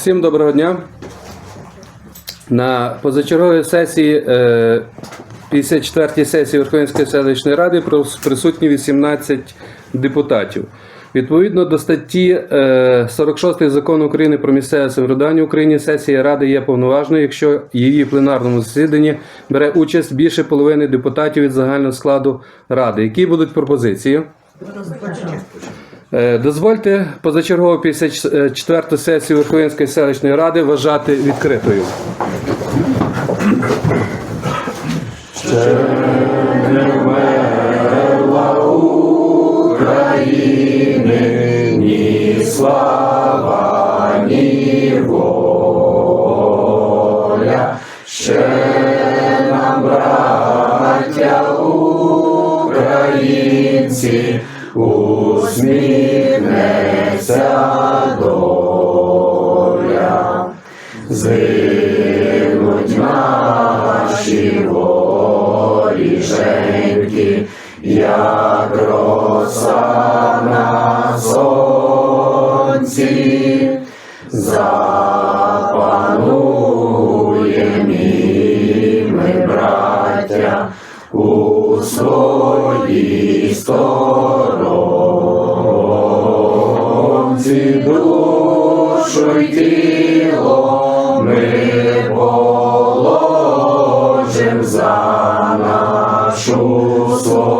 Всім доброго дня. На позачерговій сесії е, 54-ї сесії Верховинської селищної ради присутні 18 депутатів. Відповідно до статті е, 46 закону України про місцеве самоврядування в Україні сесія ради є повноважною, якщо її пленарному засіданні бере участь більше половини депутатів від загального складу ради. Які будуть пропозиції? Е, Дозвольте позачергову 54 сесію Верховинської селищної ради вважати відкритою усміхнеться доля, згинуть наші воріженьки, як роса на сонці, запанує ми браття у своїй стороні. Отці, душу й тіло ми положим за нашу свободу.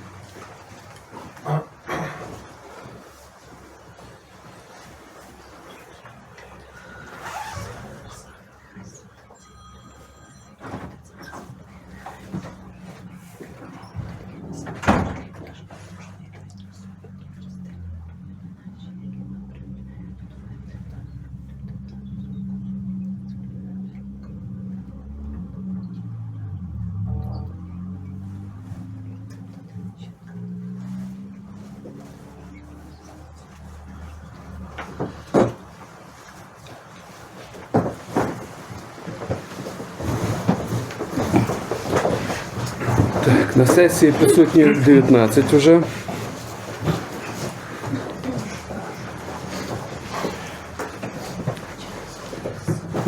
Так, на сесії присутні 19 уже.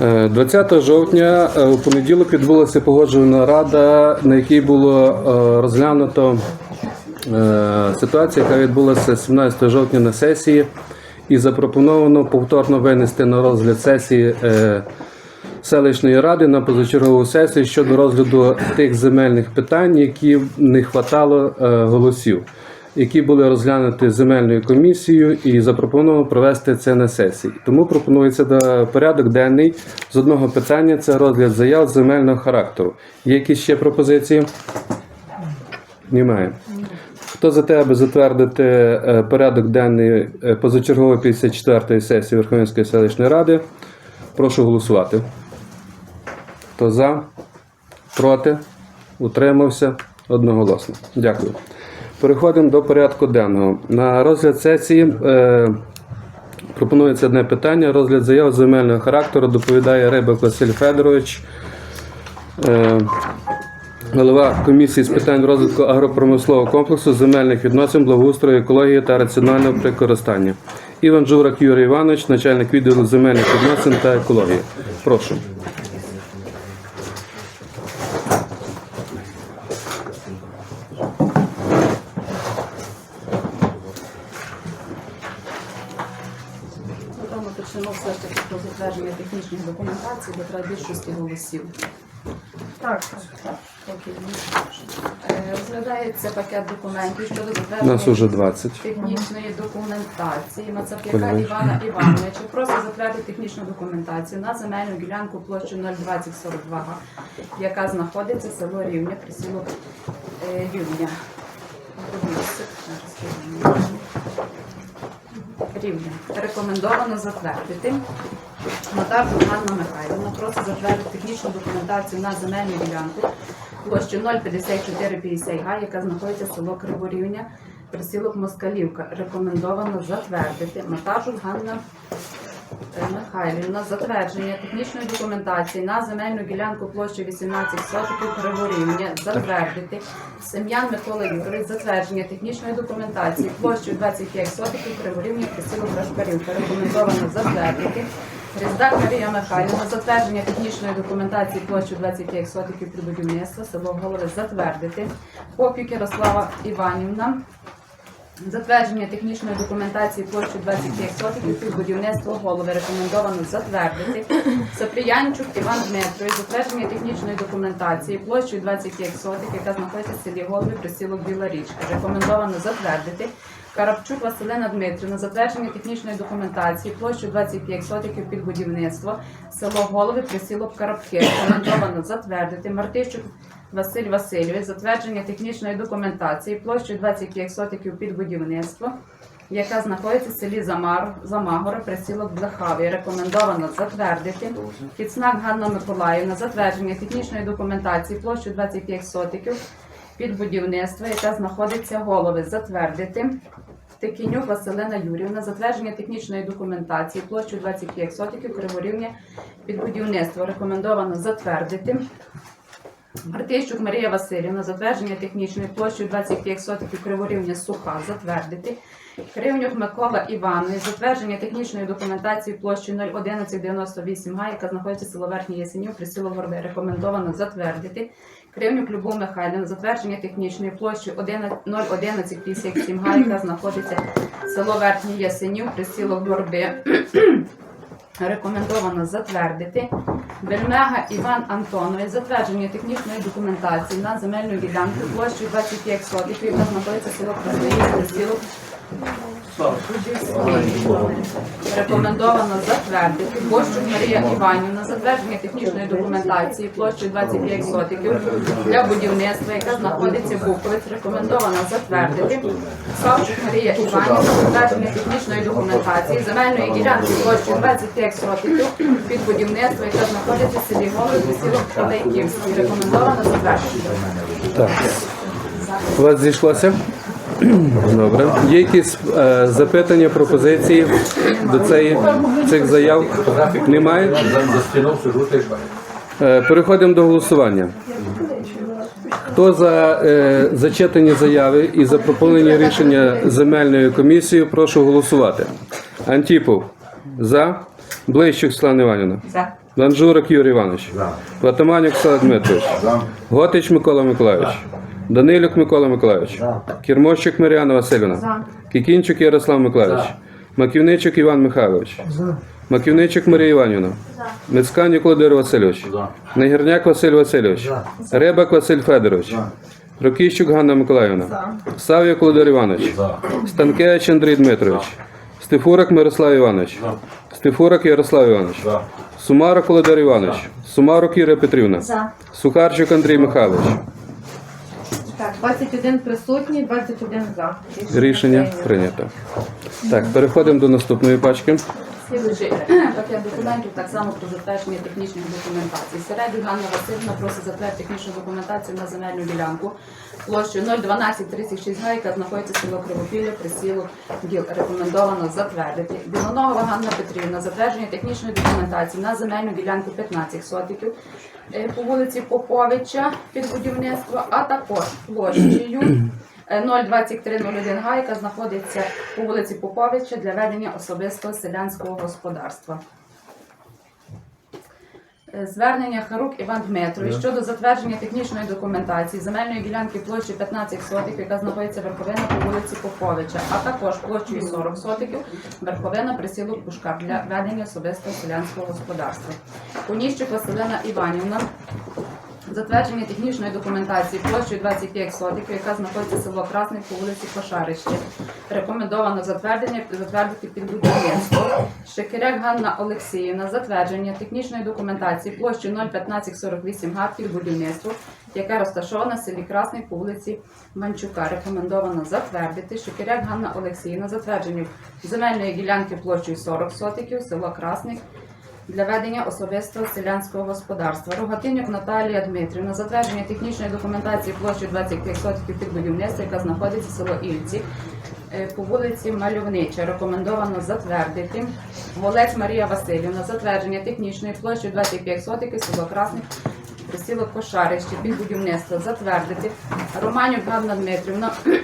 Е, 20 жовтня е, у понеділок відбулася погоджувальна рада, на якій було е, розглянуто е, ситуація, яка відбулася 17 жовтня на сесії, і запропоновано повторно винести на розгляд сесії е, селищної ради на позачергову сесію щодо розгляду тих земельних питань, які не хватало е, голосів, які були розглянуті земельною комісією, і запропоновано провести це на сесії. Тому пропонується до порядок денний з одного питання: це розгляд заяв земельного характеру. Є якісь ще пропозиції? Немає. Хто за те, аби затвердити е, порядок денний е, позачергової 54-ї сесії Верховинської селищної ради? Прошу голосувати. Хто за? Проти? Утримався? Одноголосно. Дякую. Переходимо до порядку денного. На розгляд сесії е, пропонується одне питання. Розгляд заяв земельного характеру доповідає Рибак Василь Федорович. Е, Голова комісії з питань розвитку агропромислового комплексу, земельних відносин, благоустрою, екології та раціонального використання. Іван Журак Юрій Іванович, начальник відділу земельних відносин та екології. Прошу. Затвердження технічних треба більшості голосів. Так, так. Е, Розглядається пакет документів щодо нас затвердження уже 20. технічної документації Мацап'яка Подивись. Івана Івановича. Просить затвердити технічну документацію на земельну ділянку площу 02042 га, яка знаходиться в село Рівня, присілок е, Рівня. Рівня. Рекомендовано затвердити. Нотар Ганна Михайлівна просить затвердити технічну документацію на земельну ділянку площу 05450 га, яка знаходиться в село Криворівня, присілок Москалівка. Рекомендовано затвердити. Нотар Ганна е, Михайлівна затвердження технічної документації на земельну ділянку площі 18 сотиків Криворівня затвердити. Сем'ян Микола Юрій затвердження технічної документації площею 25 сотиків Криворівня присілок Рашкарівка. Рекомендовано затвердити. Різдак Марія Михайлівна затвердження технічної документації площею 25 сотиків при будівництва село Голови затвердити. Попік Ярослава Іванівна Затвердження технічної документації площі 25 сотиків під будівництво голови рекомендовано затвердити. Сапріянчук Іван Дмитрович, затвердження технічної документації площею 25 сотик, яка знаходиться в селі Голови, присілок Біла Річка. Рекомендовано затвердити. Карапчук Василина Дмитрівна, затвердження технічної документації площею 25 сотиків під будівництво, село Голови, присілок Карапки. Рекомендовано затвердити. Мартищук Василь Васильович, затвердження технічної документації площею 25 сотиків під будівництво, яка знаходиться в селі Замар, Замагора, присілок Блехавий. Рекомендовано затвердити. Кіцнак Ганна Миколаївна, затвердження технічної документації площею 25 сотиків під будівництво, яка знаходиться голови. Затвердити. Тикінюк Василина Юрівна, затвердження технічної документації площу 25 сотиків Криворівня під будівництво. Рекомендовано затвердити. Артищук Марія Васильівна, затвердження технічної площею 25 сотиків криворівня суха, затвердити. Кривнюк Микола Іванович, затвердження технічної документації площею 01198 га, яка знаходиться в село Верхній Ясенів, присіло Горби. Рекомендовано затвердити. Кривнюк Любов Михайлівна, затвердження технічної площі 01157 га, яка знаходиться в село Верхній Ясенів, присіло Горби. Рекомендовано затвердити. Бельмега Іван Антонович, затвердження технічної документації на земельну ділянку площею 25 сотиків, яка знаходиться село Красноївське, село Рекомендовано затвердити. Борщук Марія Іванівна, затвердження технічної документації площею 25 сотиків для будівництва, яка знаходиться в Буковець. Рекомендовано затвердити. Савчук Марія Іванівна, затвердження технічної документації земельної ділянки площею 25 сотиків під будівництво, яка знаходиться в селі Голови, посілок Олейківський. Рекомендовано затвердити. Так. У вас зійшлося? Добре. Є якісь е, запитання, пропозиції до цієї, цих заяв? Немає? Е, переходимо до голосування. Хто за е, зачитані заяви і за пропонення рішення земельною комісією, прошу голосувати. Антіпов. За. Блищук Слава Іванівна. За. Ланжурик Юрій Іванович. За. Платоманюк Слава Дмитрович. За. Готич Микола Миколайович. Данилюк Микола Миколайович. Кірмощик Мар'яна Васильівна. За. Кікінчук Ярослав Миколайович. Маківничик Іван Михайлович. Маківничик Марія Іванівна. Мицканюк Володимир Васильович. За. Негірняк Василь Васильович. Рибак Василь Федорович. Рокіщук Ганна Миколаївна. Сав'як Володимир Іванович. За. Станкевич Андрій Дмитрович. Стефурак Мирослав Іванович. Стефурак Ярослав Іванович. За. Сумарок Володимир Іванович. Сумарок Іра Петрівна. За. Сухарчук Андрій Михайлович. Так, 21 присутні, 21 за. Рішення прийнято. Так, переходимо до наступної пачки. Слідуючий пакет документів так само про затвердження технічних документацій. Середу Ганна Васильівна просить затвердити технічну документацію на земельну ділянку площею 01236 га, яка знаходиться в село Кривопілля, присілок ГІЛ. Рекомендовано затвердити. Білоногова Ганна Петрівна, затвердження технічної документації на земельну ділянку 15 сотиків по вулиці Поповича під будівництво, а також площею Е, 02301 га, яка знаходиться по вулиці Поповича для ведення особистого селянського господарства. Е, Звернення Харук Іван Дмитрович щодо затвердження технічної документації земельної ділянки площі 15 сотиків, яка знаходиться верховина по вулиці Поповича, а також площею 40 сотиків верховина присілок Пушкар для ведення особистого селянського господарства. Поніщик Василина Іванівна Затвердження технічної документації площею 25 сотиків, яка знаходиться село Красний по вулиці Кошарище. Рекомендовано затвердження затвердити під будівництво. Шекеряк Ганна Олексіївна. Затвердження технічної документації площею 01548 га під будівництво, яка розташована в селі Красний по вулиці Манчука. Рекомендовано затвердити. Шекеряк Ганна Олексіївна. Затвердження земельної ділянки площею 40 сотиків, село Красник для ведення особистого селянського господарства. Рогатинюк Наталія Дмитрівна. Затвердження технічної документації площею 25 сотиків під будівництво, яка знаходиться в село Ільці по вулиці Мальовнича. Рекомендовано затвердити. Голець Марія Васильівна. Затвердження технічної площею 25 сотиків, село Красник. Присілок Кошарище під будівництво затвердити. Романюк Ганна Дмитрівна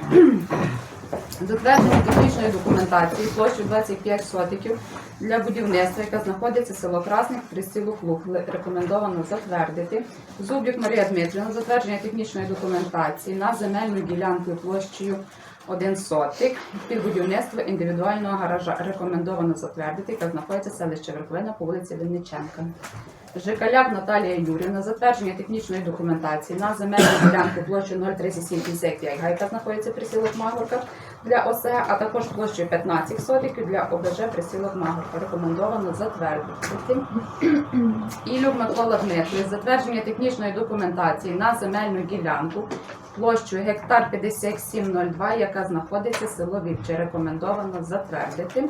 Затвердження технічної документації площею 25 сотиків для будівництва, яка знаходиться село Красник, присілок Луг. Рекомендовано затвердити. Зубрік Марія Дмитрівна, затвердження технічної документації на земельну ділянку площею 1 сотик під будівництво індивідуального гаража. Рекомендовано затвердити, яка знаходиться селище Верховина по вулиці Винниченка. Жикаляк Наталія Юрівна, затвердження технічної документації на земельну ділянку площі 03755 га, яка знаходиться селах Магорка для ОСЕ, а також площею 15 сотиків для ОБЖ присілок Магорка. Рекомендовано затвердити. Ілюк Микола Дмитрович, затвердження технічної документації на земельну ділянку площею гектар 5702, яка знаходиться в село Вівче. Рекомендовано затвердити.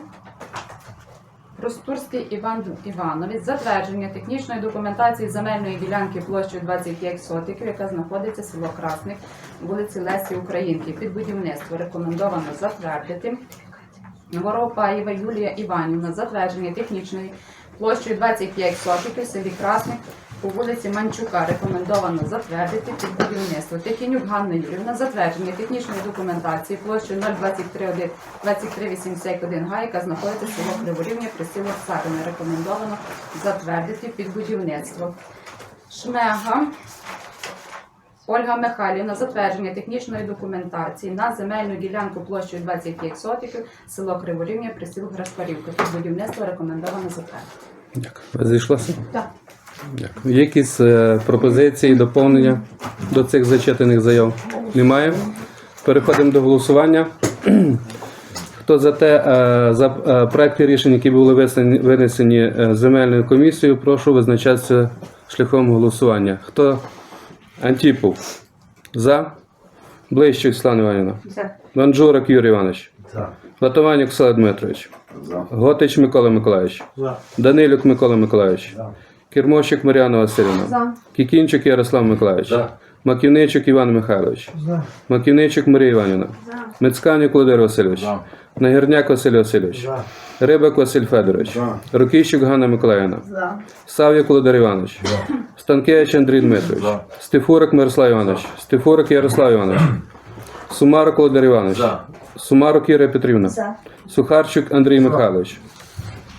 Простурський Іван Іванович, затвердження технічної документації земельної ділянки площею 25 сотиків, яка знаходиться в село Красник, вулиці Лесі Українки. Під будівництво рекомендовано затвердити. Воропаєва Юлія Іванівна, затвердження технічної площею 25 сотиків в селі Красник по вулиці Манчука. Рекомендовано затвердити під будівництво. Тихінюк Ганна Юрівна, затвердження технічної документації площею 023 2381 га, яка знаходиться в село Криворівня, присілок Сарини. Рекомендовано затвердити під будівництво. Шмега Ольга Михайлівна, затвердження технічної документації на земельну ділянку площею 25 сотиків, село Криворівня, присілок Граспарівка. Під будівництво рекомендовано затвердити. Дякую. Ви? Так. Дякую. Є якісь е, пропозиції, доповнення до цих зачитаних заяв? Немає. Переходимо до голосування. Хто за те, е, за е, проекти рішень, які були висані- винесені е, земельною комісією, прошу визначатися шляхом голосування. Хто Антіпов? За. Блищик Слава Іванівна. За. Манджурик Юрій Іванович. За. Латованюк Олександр Дмитрович. За. Готич Микола Миколаївич. За. Данилюк Микола Миколаївич. За. Кермощик Мар'яна Васильівна. За. Кікінчик Ярослав Миколаївич. За. Маківничик Іван Михайлович. За. Маківничик Марія Іванівна. За. Мицьканюк Володимир Васильович. За. Нагірняк Василь Васильович. За. Рибак Василь Федорович. За. Рукіщик Ганна Миколаївна. За. Сав'як Володимир Іванович. Станкевич Андрій Дмитрович. За. Стефурик Мирослав Іванович. Стефурик Ярослав Іванович. Сумарок Володимир Іванович. За. Сумарок Юрія Петрівна. За. Сухарчик Андрій Михайлович.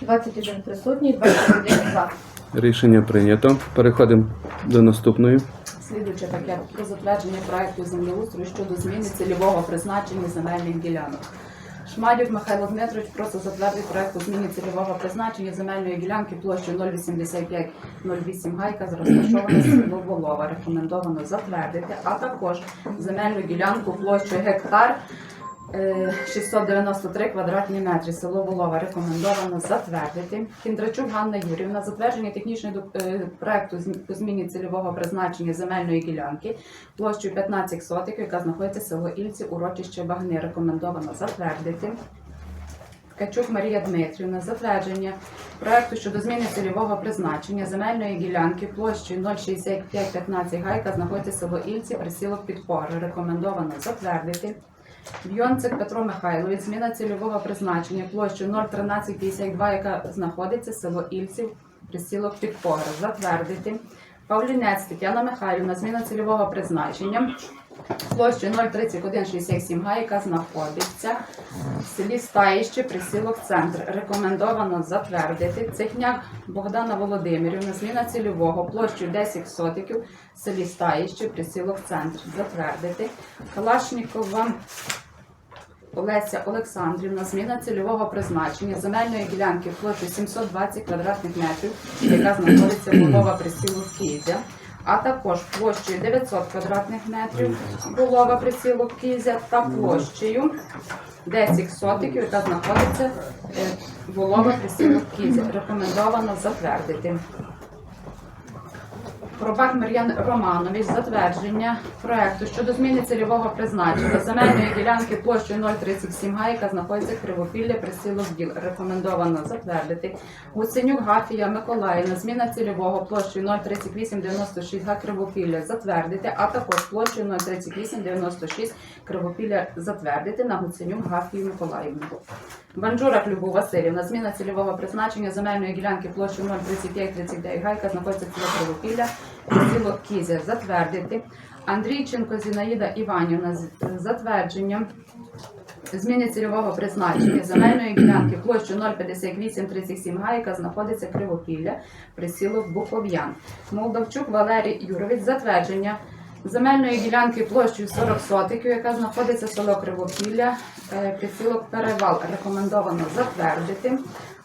21 присутній, 21 за. Рішення прийнято. Переходимо до наступної. Слідуючий пакет про затвердження проекту землеустрою щодо зміни цільового призначення земельних ділянок. Шмадюк Михайло Дмитрович просто затвердить проект у зміні цільового призначення земельної ділянки площею 08508 гайка з розташована село Волова. Рекомендовано затвердити, а також земельну ділянку площею гектар 693 квадратні метри. Село Волова рекомендовано затвердити. Кіндрачук Ганна Юрівна, затвердження технічного е, проекту по зміні цільового призначення земельної ділянки площею 15 сотиків, яка знаходиться село Ільці, урочище Багни. Рекомендовано затвердити. Ткачук Марія Дмитрівна, затвердження проекту щодо зміни цільового призначення земельної ділянки площею 06515 га, яка знаходиться село Ільці, присілок підпори. Рекомендовано затвердити. Бйонцик Петро Михайлович, зміна цільового призначення площею 01352, яка знаходиться село Ільців, присілок підпори. Затвердити. Павлінець Тетяна Михайлівна, зміна цільового призначення площею 03167 га, яка знаходиться в селі Стаїще, присілок центр. Рекомендовано затвердити. Цехняк Богдана Володимирівна, зміна цільового площею 10 сотиків в селі Стаїще, присілок центр. Затвердити. Калашнікова Олеся Олександрівна, зміна цільового призначення земельної ділянки площею 720 квадратних метрів, яка знаходиться в Львова присілок Кізя. А також площею 900 квадратних метрів булова присілок Кізя та площею 10 сотиків, яка знаходиться булава булова присілок Кізя. Рекомендовано затвердити. Пробак Мар'ян Романович затвердження проекту щодо зміни цільового призначення земельної ділянки площею 037 га, яка знаходиться Кривопілля, присілок діл. Рекомендовано затвердити. Гуценюк Гафія Миколаївна, зміна цільового площею 03896 га Кривопілля затвердити, а також площею 03896 Кривопілля затвердити на Гуценюк Гафію Миколаївну. Банджура Любов Васильівна, зміна цільового призначення земельної ділянки площею 03539 гайка знаходиться в Кривопілля, село Кізя. Затвердити. Андрійченко Зінаїда Іванівна з затвердженням зміни цільового призначення земельної ділянки площею 05837 га, яка знаходиться Кривопілля, присілок Буков'ян. Молдавчук Валерій Юрович затвердження земельної ділянки площею 40 сотиків, яка знаходиться в село Кривопілля, е, присілок Перевал. Рекомендовано затвердити.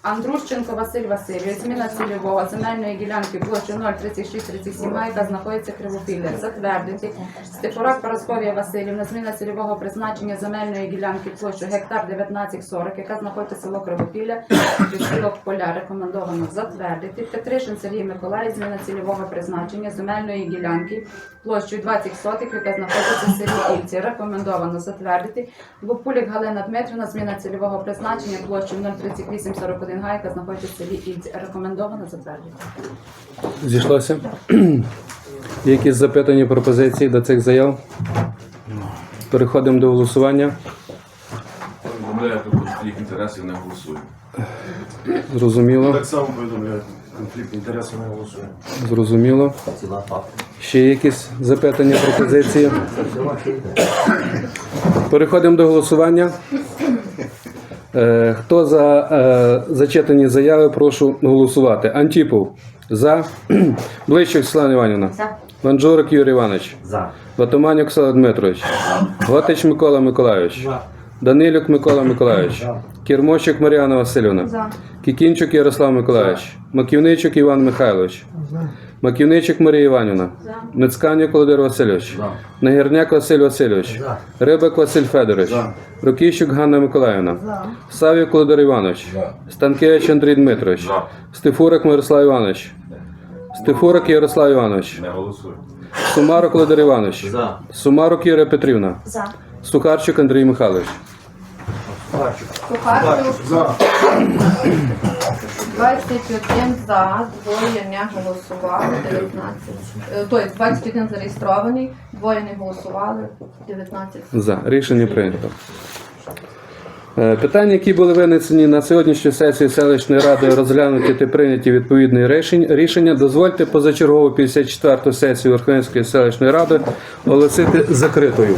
Андрущенко Василь Васильович, зміна цільового земельної ділянки площею 03637 га, яка знаходиться Кривопілля. Затвердити. Степорак Парасковія Васильівна, зміна цільового призначення земельної ділянки площею гектар 1940, яка знаходиться село Кривопілля, присілок поля. Рекомендовано затвердити. Петришин Сергій Миколаїв, зміна цільового призначення земельної ділянки площею 20 сотих, яка знаходиться в селі Ільці. Рекомендовано затвердити. Лупулік Галина Дмитрівна, зміна цільового призначення площею 03841 га, яка знаходиться в селі. Рекомендовано затвердити. Зійшлося? Є якісь запитання, пропозиції до цих заяв? Переходимо до голосування. Повідомляю про конфлікт інтересів не голосую. Зрозуміло. Так само повідомляю. Конфлікт інтересів не голосує. Зрозуміло. Ще є якісь запитання, пропозиції? Переходимо до голосування. Е, Хто за е, зачитані заяви, прошу голосувати. Антіпов за. Блищик Світлана Іванівна. За. Манджурик Юрій Іванович. За. Ватоманюк Олександр Дмитрович. Готич Микола Миколайович. Данилюк Микола Миколайович. Кірмощик Мар'яна Васильівна. За. Кікінчук Ярослав Миколайович. Маківничук Іван Михайлович. Маківничук Марія Іванівна. Мицканюк Володимир Васильович. Нагірняк Василь Васильович. Рибак Василь Федорович. Рукіщук Ганна Миколаївна. Савік Володимир Іванович. Станкевич Андрій Дмитрович. Стефурик Мирослав Іванович. Стефурик Ярослав Іванович. Не голосую. Сумарок Володимир Іванович. Сумарок Юрія Петрівна. За. Сухарчик Андрій Михайлович. Сухарчук. За. 21 за, двоє не голосували, 19. Е, Тобто 21 зареєстрований, двоє не голосували, 19. За. Рішення прийнято. Е, Питання, які були винесені на сьогоднішню сесію селищної ради, розглянуті та прийняті відповідні рішення. Дозвольте позачергову 54-ту сесію Верховенської селищної ради оголосити закритою.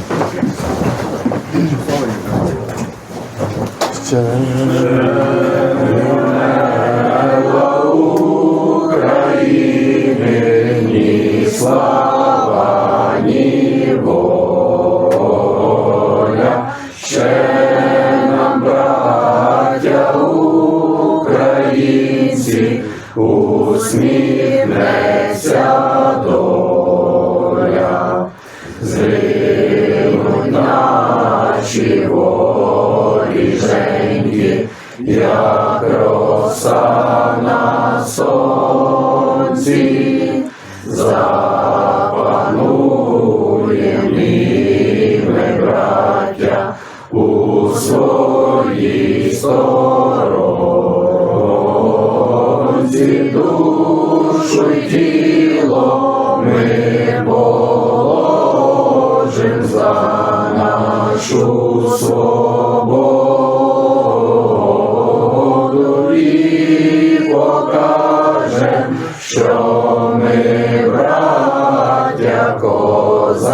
роса на сонці, запануєм і ми, браття, у своїй сторонці, душу й тіло.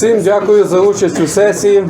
Всім дякую за участь у сесії.